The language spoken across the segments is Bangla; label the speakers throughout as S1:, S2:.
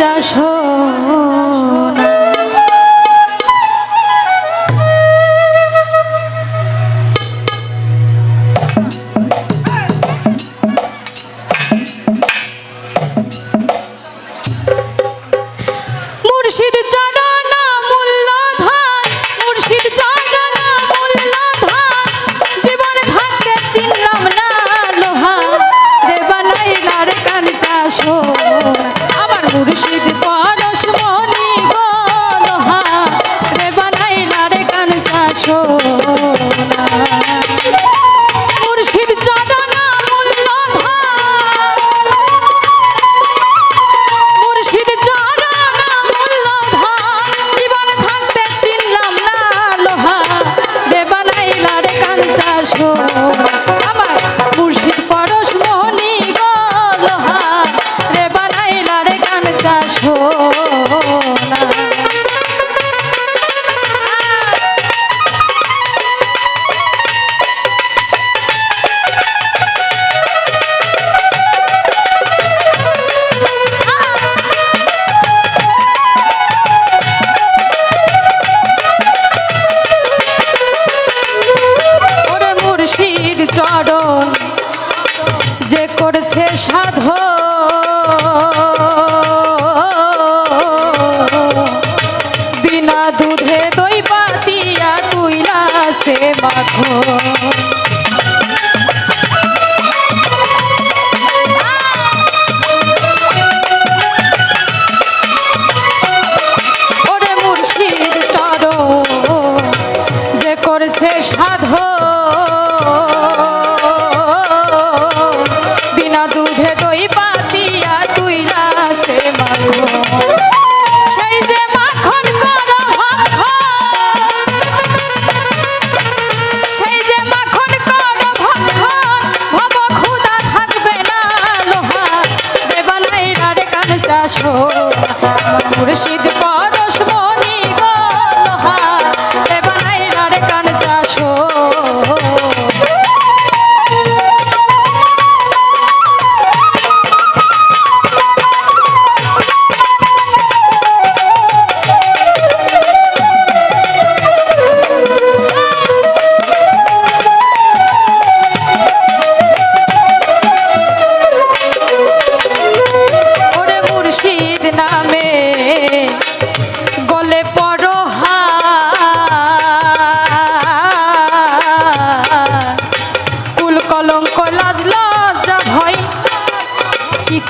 S1: চাষ চরণ যে করছে সাধ। বিনা দুধে দই পাচিয়া তুইলা সে মাখ সাধ। মুর্শিদ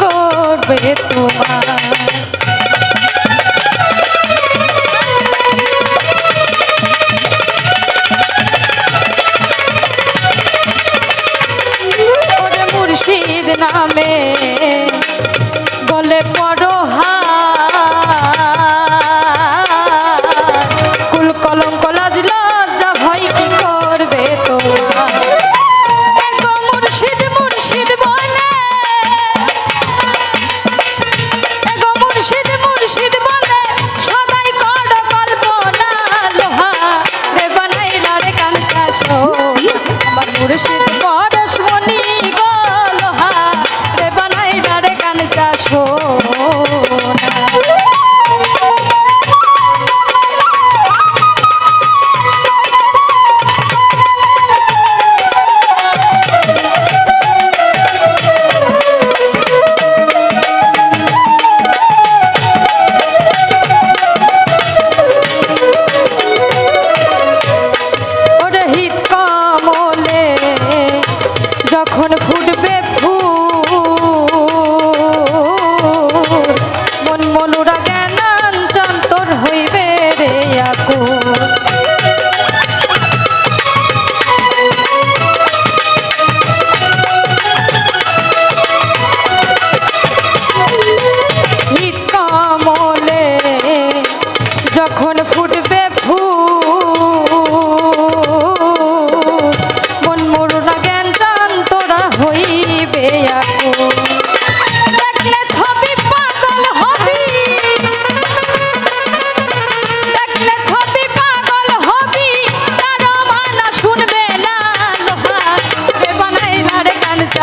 S1: করবে তোমার। নামে বলে পড়ো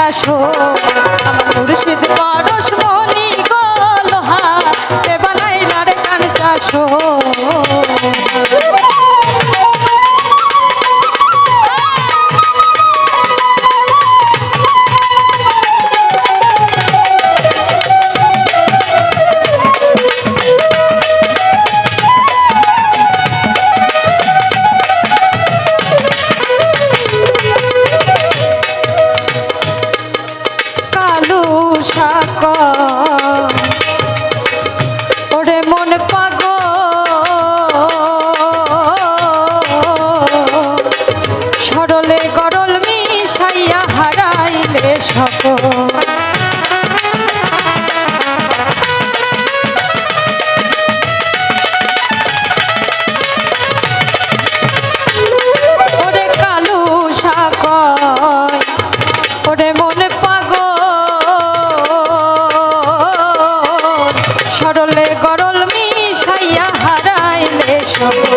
S1: আসো। Thank you.